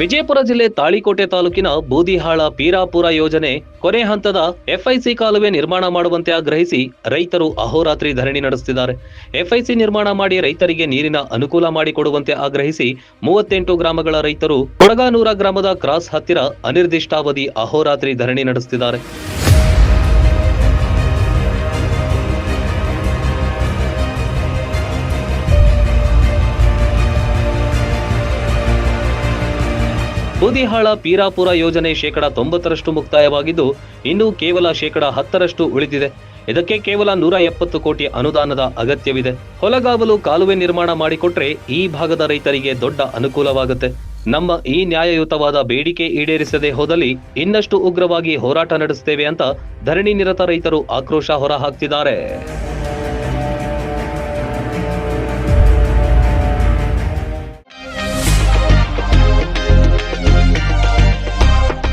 ವಿಜಯಪುರ ಜಿಲ್ಲೆ ತಾಳಿಕೋಟೆ ತಾಲೂಕಿನ ಬೂದಿಹಾಳ ಪೀರಾಪುರ ಯೋಜನೆ ಕೊನೆ ಹಂತದ ಎಫ್ಐಸಿ ಕಾಲುವೆ ನಿರ್ಮಾಣ ಮಾಡುವಂತೆ ಆಗ್ರಹಿಸಿ ರೈತರು ಅಹೋರಾತ್ರಿ ಧರಣಿ ನಡೆಸುತ್ತಿದ್ದಾರೆ. ಎಫ್ಐಸಿ ನಿರ್ಮಾಣ ಮಾಡಿ ರೈತರಿಗೆ ನೀರಿನ ಅನುಕೂಲ ಮಾಡಿಕೊಡುವಂತೆ ಆಗ್ರಹಿಸಿ ಮೂವತ್ತೆಂಟು ಗ್ರಾಮಗಳ ರೈತರು ಕೊಡಗಾನೂರ ಗ್ರಾಮದ ಕ್ರಾಸ್ ಹತ್ತಿರ ಅನಿರ್ದಿಷ್ಟಾವಧಿ ಅಹೋರಾತ್ರಿ ಧರಣಿ ನಡೆಸುತ್ತಿದ್ದಾರೆ. ಬೂದಿಹಾಳ ಪೀರಾಪುರ ಯೋಜನೆ ಶೇಕಡ ತೊಂಬತ್ತರಷ್ಟು ಮುಕ್ತಾಯವಾಗಿದ್ದು, ಇನ್ನು ಕೇವಲ ಶೇಕಡ ಹತ್ತರಷ್ಟು ಉಳಿದಿದೆ. ಇದಕ್ಕೆ ಕೇವಲ ನೂರ ಎಪ್ಪತ್ತು ಕೋಟಿ ಅನುದಾನದ ಅಗತ್ಯವಿದೆ. ಹೊಲಗಾವಲು ಕಾಲುವೆ ನಿರ್ಮಾಣ ಮಾಡಿಕೊಟ್ರೆ ಈ ಭಾಗದ ರೈತರಿಗೆ ದೊಡ್ಡ ಅನುಕೂಲವಾಗುತ್ತೆ. ನಮ್ಮ ಈ ನ್ಯಾಯಯುತವಾದ ಬೇಡಿಕೆ ಈಡೇರಿಸದೆ ಹೋದಲ್ಲಿ ಇನ್ನಷ್ಟು ಉಗ್ರವಾಗಿ ಹೋರಾಟ ನಡೆಸುತ್ತೇವೆ ಅಂತ ಧರಣಿ ನಿರತ ರೈತರು ಆಕ್ರೋಶ ಹೊರಹಾಕ್ತಿದ್ದಾರೆ.